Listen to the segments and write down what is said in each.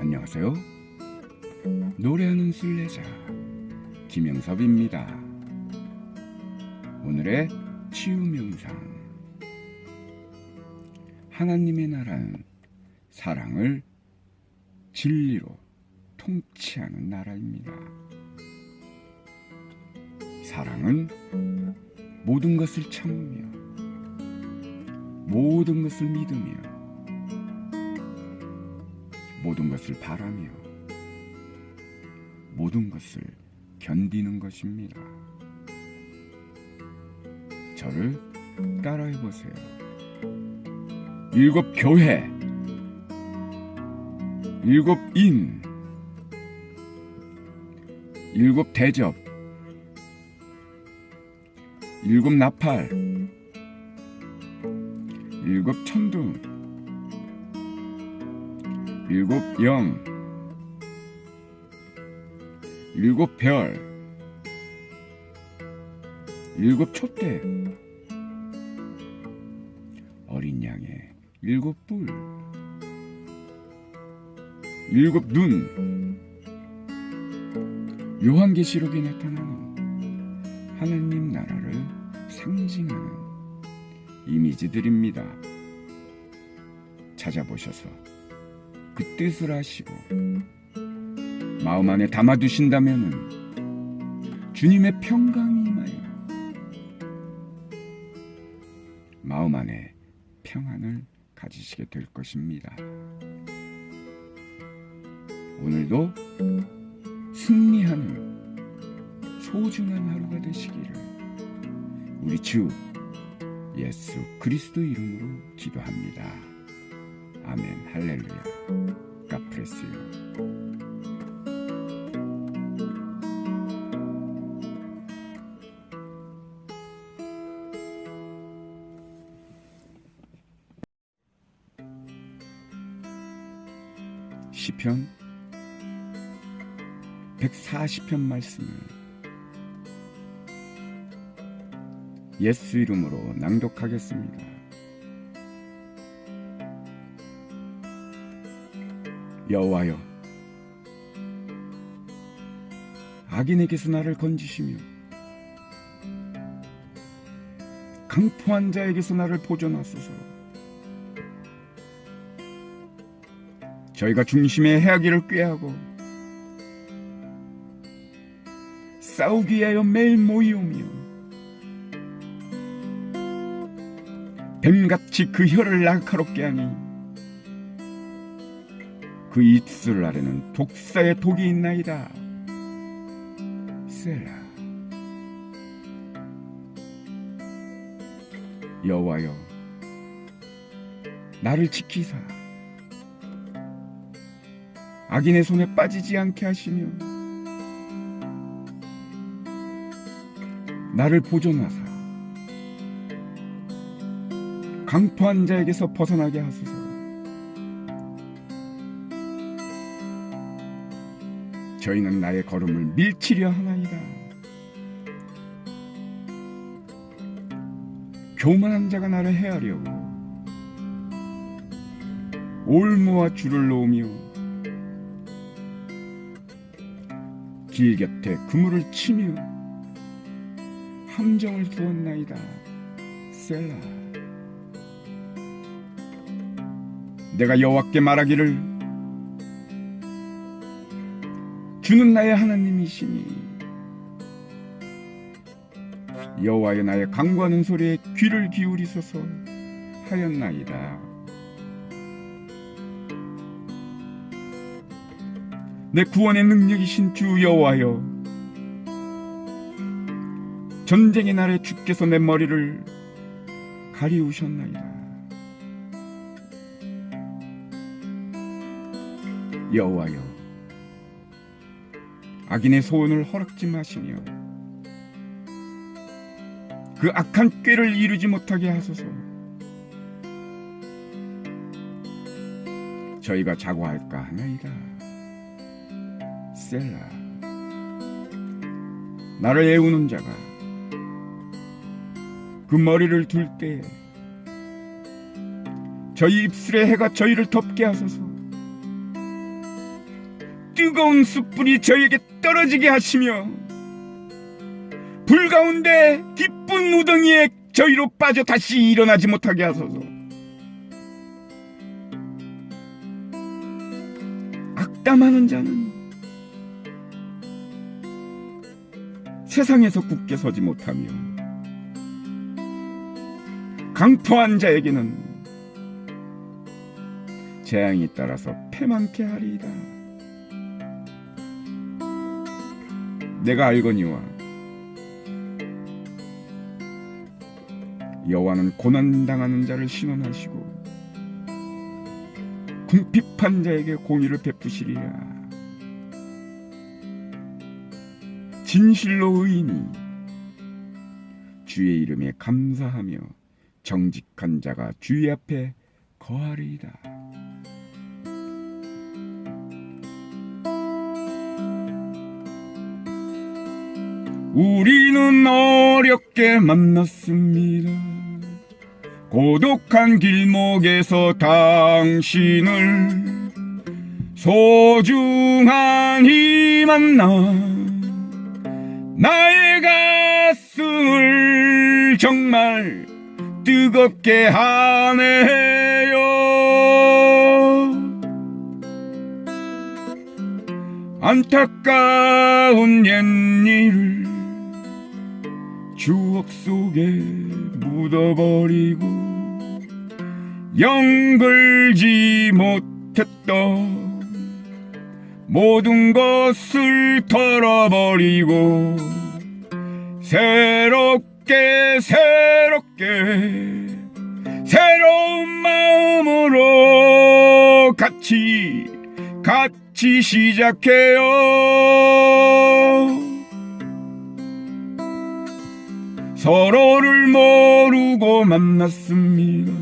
안녕하세요. 노래하는 순례자 김영섭입니다. 오늘의 치유 명상. 하나님의 나라는 사랑을 진리로 통치하는 나라입니다. 사랑은 모든 것을 참으며 모든 것을 믿으며 모든 것을 바라며 모든 것을 견디는 것입니다. 저를 따라해 보세요. 일곱 교회, 일곱 인, 일곱 대접, 일곱 나팔, 일곱 천둥, 일곱 영, 일곱 별, 일곱 촛대, 어린 양의 일곱 뿔, 일곱 눈, 요한계시록에 나타나는 하나님 나라를 상징하는 이미지들입니다. 찾아보셔서 그 뜻을 아시고 마음 안에 담아두신다면 주님의 평강이 임하여 마음 안에 평안을 가지시게 될 것입니다. 오늘도 승리하는 소중한 하루가 되시기를 우리 주 예수 그리스도 이름으로 기도합니다. 아멘 할렐루야. 가프레스요. 시편 140편 말씀을 예수 이름으로 낭독하겠습니다. 여호와여 악인에게서 나를 건지시며 강포한 자에게서 나를 보존하소서. 저희가 중심의 해악이를 꾀하고 싸우기 위하여 매일 모이오며 뱀같이 그 혀를 날카롭게 하니 그 입술 아래는 독사의 독이 있나이다. 셀라. 여호와여 나를 지키사. 악인의 손에 빠지지 않게 하시며 나를 보존하사. 강포한 자에게서 벗어나게 하소서 저희는 나의 걸음을 밀치려 하나이다. 교만한 자가 나를 해하려고 올무와 줄을 놓으며 길 곁에 그물을 치며 함정을 두었나이다. 셀라. 내가 여호와께 말하기를 주는 나의 하나님이시니. 여호와의 나의 강구하는 소리에 귀를 기울이소서 하였나이다. 내 구원의 능력이신 주 여호와여 전쟁의 날에 주께서 내 머리를 가리우셨나이다. 여호와여 악인의 소원을 허락지 마시며 그 악한 꾀를 이루지 못하게 하소서. 저희가 자고할까 하나이다. 셀라. 나를 애우는 자가 그 머리를 둘 때에 저희 입술의 해가 저희를 덮게 하소서 뜨거운 숯불이 저에게 떨어지게 하시며 불 가운데 기쁜 우덩이에 저희로 빠져 다시 일어나지 못하게 하소서. 악담하는 자는 세상에서 굳게 서지 못하며 강포한 자에게는 재앙이 따라서 패망케 하리이다. 내가 알거니와 여호와는 고난 당하는 자를 신원하시고 궁핍한 자에게 공의를 베푸시리라. 진실로 의인이 주의 이름에 감사하며 정직한 자가 주의 앞에 거하리이다. 우리는 어렵게 만났습니다. 고독한 길목에서 당신을 소중한 만나 나의 가슴을 정말 뜨겁게 하네요. 안타까운 옛일을 추억 속에 묻어버리고 영글지 못했던 모든 것을 털어버리고 새롭게 새롭게 새로운 마음으로 같이 같이 시작해요. 서로를 모르고 만났습니다.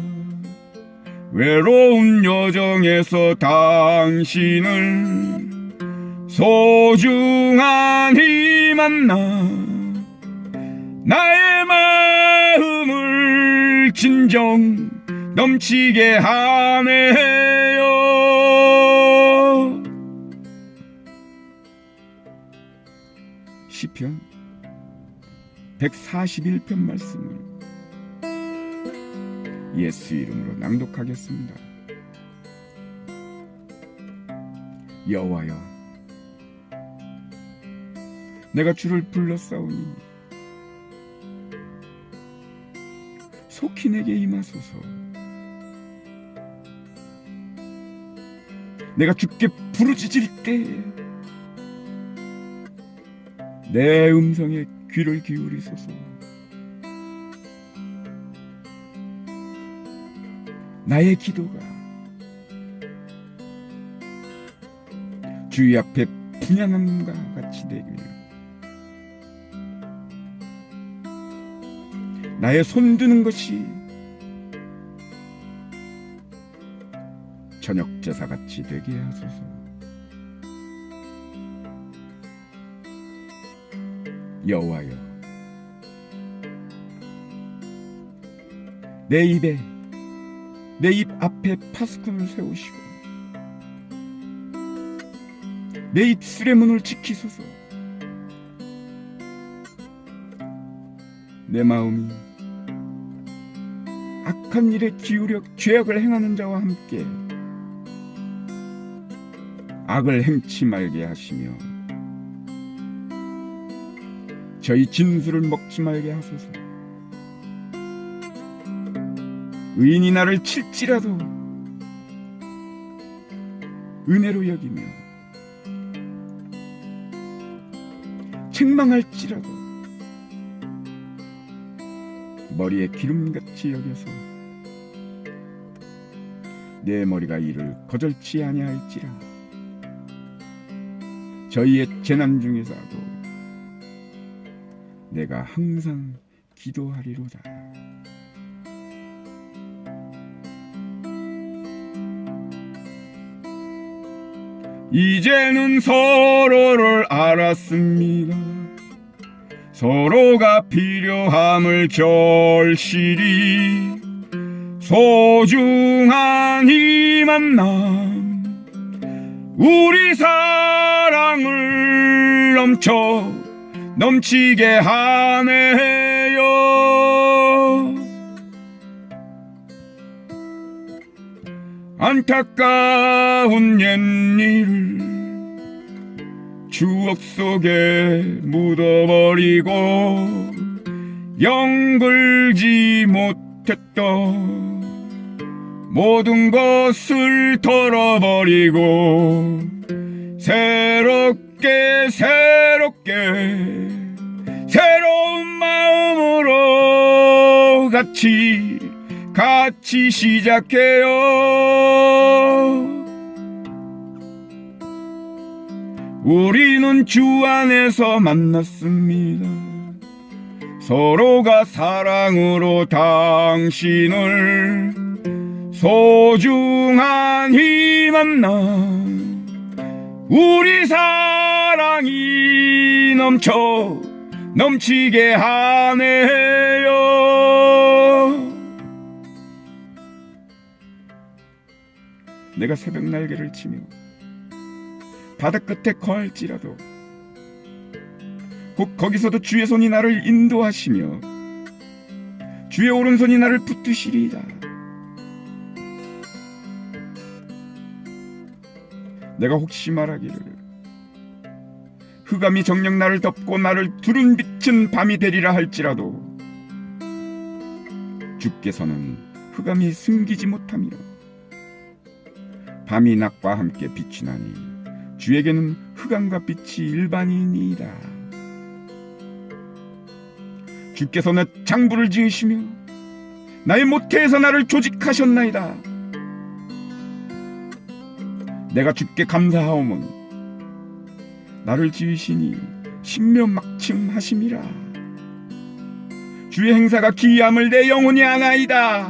외로운 여정에서 당신을 소중한 이 만나 나의 마음을 진정 넘치게 하네요. 시편 141편 말씀을 예수 이름으로 낭독하겠습니다. 여호와여, 내가 주를 불렀사오니 속히 내게 임하소서. 내가 주께 부르짖을 때에 내 음성에 귀를 기울이소서. 나의 기도가 주의 앞에 분양함과 같이 되길 나의 손 드는 것이 저녁 제사 같이 되게 하소서. 여호와여, 내 입에 내 입 앞에 파수꾼을 세우시고 내 입술의 문을 지키소서. 내 마음이 악한 일에 기울여 죄악을 행하는 자와 함께 악을 행치 말게 하시며 저희 진수를 먹지 말게 하소서. 의인이 나를 칠지라도 은혜로 여기며 책망할지라도 머리에 기름같이 여겨서 내 머리가 이를 거절치 아니할지라 저희의 재난 중에서도 내가 항상 기도하리로다. 이제는 서로를 알았습니다. 서로가 필요함을 절실히 소중한 이 만남 우리 사랑을 넘쳐 넘치게 하네요. 안타까운 옛일을 추억 속에 묻어버리고 영글지 못했던 모든 것을 털어버리고 새롭게 새롭게 새로운 마음으로 같이 같이 시작해요. 우리는 주 안에서 만났습니다. 서로가 사랑으로 당신을 소중한히 만나 우리 사랑이 넘쳐 넘치게 하네요. 내가 새벽 날개를 치며 바다 끝에 거할지라도 곧 거기서도 주의 손이 나를 인도하시며 주의 오른손이 나를 붙드시리이다 내가 혹시 말하기를 흑암이 정녕 나를 덮고 나를 두른 빛은 밤이 되리라 할지라도 주께서는 흑암이 숨기지 못하며 밤이 낮과 함께 비추나니 주에게는 흑암과 빛이 일반이니이다. 주께서 내 장부를 지으시며 나의 모태에서 나를 조직하셨나이다. 내가 주께 감사하오면 나를 지으시니 신묘 막침하심이라. 주의 행사가 기이함을 내 영혼이 아나이다.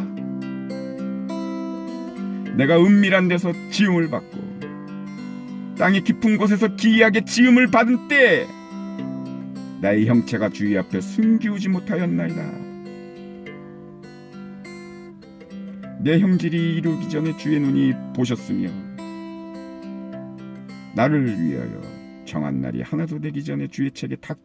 내가 은밀한 데서 지음을 받고 땅의 깊은 곳에서 기이하게 지음을 받은 때 나의 형체가 주의 앞에 숨기우지 못하였나이다. 내 형질이 이루기 전에 주의 눈이 보셨으며 나를 위하여 정한 날이 하나도 되기 전에 주의 책에 다